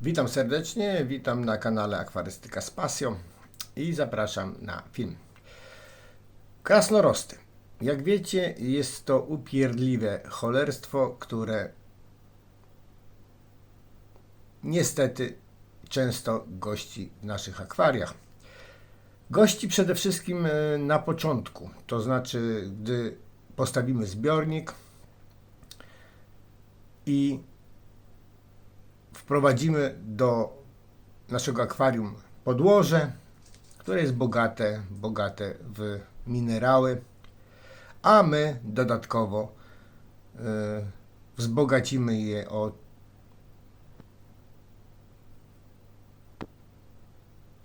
Witam serdecznie, witam na kanale Akwarystyka z Pasją i zapraszam na film. Krasnorosty. Jak wiecie, jest to upierdliwe cholerstwo, które niestety często gości w naszych akwariach. Gości przede wszystkim e, na początku, to znaczy, gdy postawimy zbiornik i wprowadzimy do naszego akwarium podłoże, które jest bogate, bogate w minerały, a my dodatkowo y, wzbogacimy je o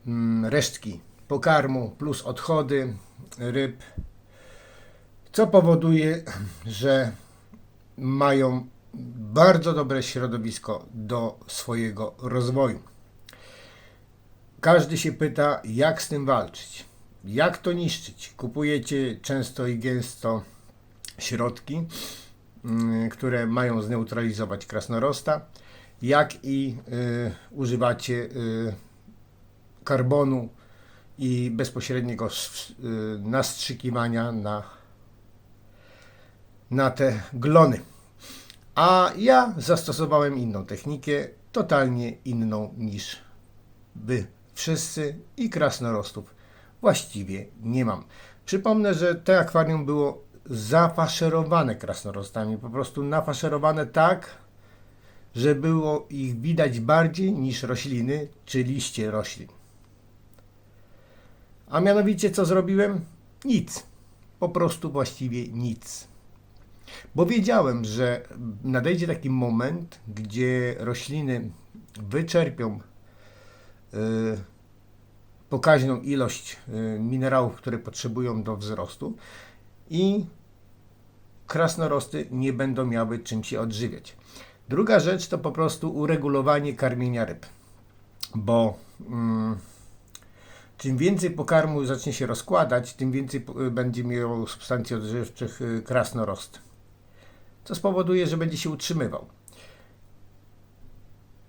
mm, resztki pokarmu plus odchody ryb, co powoduje, że mają bardzo dobre środowisko do swojego rozwoju. Każdy się pyta, jak z tym walczyć, jak to niszczyć. Kupujecie często i gęsto środki, mm, które mają zneutralizować krasnorosta, jak i y, używacie y, karbonu i bezpośredniego y, nastrzykiwania na, na te glony. A ja zastosowałem inną technikę, totalnie inną niż wy wszyscy i krasnorostów właściwie nie mam. Przypomnę, że te akwarium było zafaszerowane krasnorostami, po prostu nafaszerowane tak, że było ich widać bardziej niż rośliny czy liście roślin. A mianowicie co zrobiłem? Nic. Po prostu właściwie nic. Bo wiedziałem, że nadejdzie taki moment, gdzie rośliny wyczerpią y, pokaźną ilość y, minerałów, które potrzebują do wzrostu i krasnorosty nie będą miały czym się odżywiać. Druga rzecz to po prostu uregulowanie karmienia ryb, bo mm, czym więcej pokarmu zacznie się rozkładać, tym więcej y, będzie miał substancji odżywczych krasnorost co spowoduje, że będzie się utrzymywał.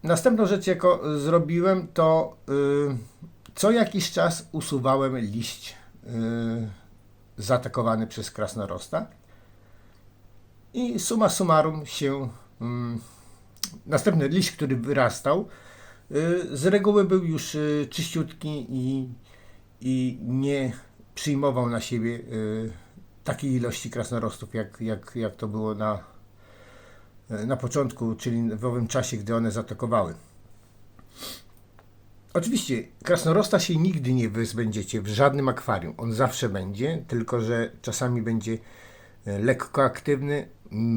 Następną rzecz, jaką zrobiłem, to y, co jakiś czas usuwałem liść y, zaatakowany przez krasnorosta i summa summarum się mm, następny liść, który wyrastał, y, z reguły był już y, czyściutki i, i nie przyjmował na siebie y, takiej ilości krasnorostów, jak, jak, jak to było na, na początku, czyli w owym czasie, gdy one zaatakowały. Oczywiście, krasnorosta się nigdy nie wyzbędziecie w żadnym akwarium. On zawsze będzie, tylko że czasami będzie e, lekko aktywny,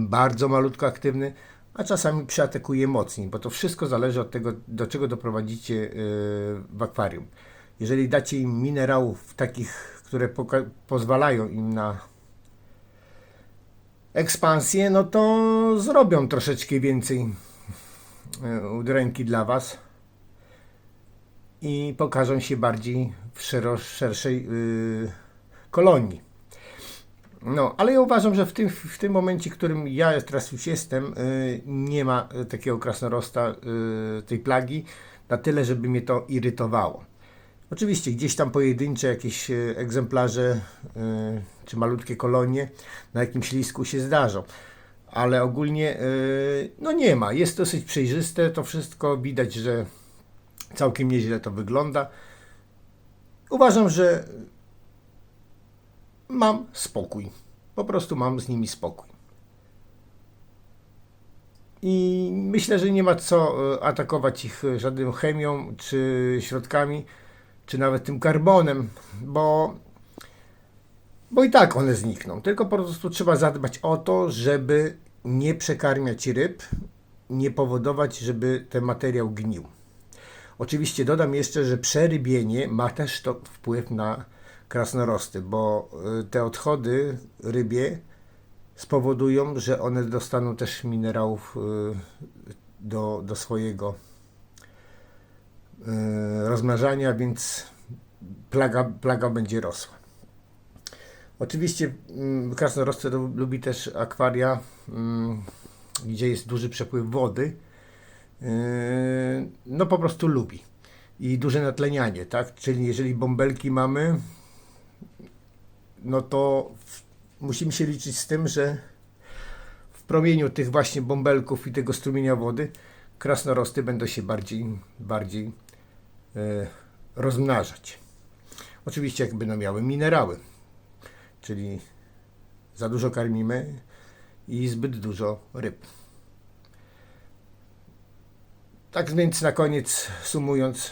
bardzo malutko aktywny, a czasami przeatakuje mocniej, bo to wszystko zależy od tego, do czego doprowadzicie e, w akwarium. Jeżeli dacie im minerałów takich, które pozwalają im na ekspansję, no to zrobią troszeczkę więcej e, udręki dla Was i pokażą się bardziej w szerszej yy, kolonii. No, ale ja uważam, że w tym, w tym momencie, w którym ja teraz już jestem, yy, nie ma takiego krasnorosta, yy, tej plagi, na tyle, żeby mnie to irytowało. Oczywiście gdzieś tam pojedyncze jakieś e, egzemplarze e, czy malutkie kolonie na jakimś listku się zdarzą, ale ogólnie e, no nie ma. Jest dosyć przejrzyste to wszystko, widać, że całkiem nieźle to wygląda. Uważam, że mam spokój. Po prostu mam z nimi spokój. I myślę, że nie ma co atakować ich żadną chemią czy środkami czy nawet tym karbonem, bo, bo i tak one znikną. Tylko po prostu trzeba zadbać o to, żeby nie przekarmiać ryb, nie powodować, żeby ten materiał gnił. Oczywiście dodam jeszcze, że przerybienie ma też to wpływ na krasnorosty, bo y, te odchody rybie spowodują, że one dostaną też minerałów y, do, do swojego rozmnażania, więc plaga, plaga będzie rosła. Oczywiście mm, krasnorosty lu- lubi też akwaria, mm, gdzie jest duży przepływ wody. Yy, no po prostu lubi. I duże natlenianie, tak? Czyli jeżeli bąbelki mamy, no to musimy się liczyć z tym, że w promieniu tych właśnie bąbelków i tego strumienia wody krasnorosty będą się bardziej, bardziej e, rozmnażać. Oczywiście jak będą miały minerały, czyli za dużo karmimy i zbyt dużo ryb. Tak więc na koniec sumując,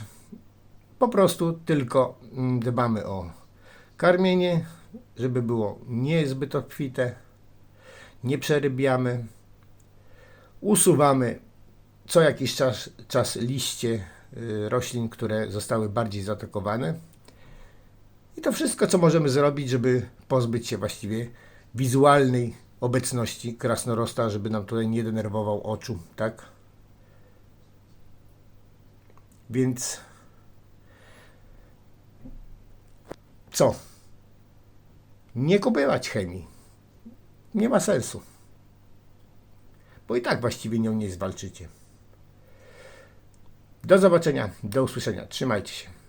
po prostu tylko mm, dbamy o karmienie, żeby było niezbyt obfite, nie przerybiamy, usuwamy co jakiś czas, czas liście roślin, które zostały bardziej zaatakowane. I to wszystko, co możemy zrobić, żeby pozbyć się właściwie wizualnej obecności krasnorosta, żeby nam tutaj nie denerwował oczu, tak? Więc co? Nie kupować chemii. Nie ma sensu. Bo i tak właściwie nią nie zwalczycie. Do zobaczenia, do usłyszenia. Trzymajcie się.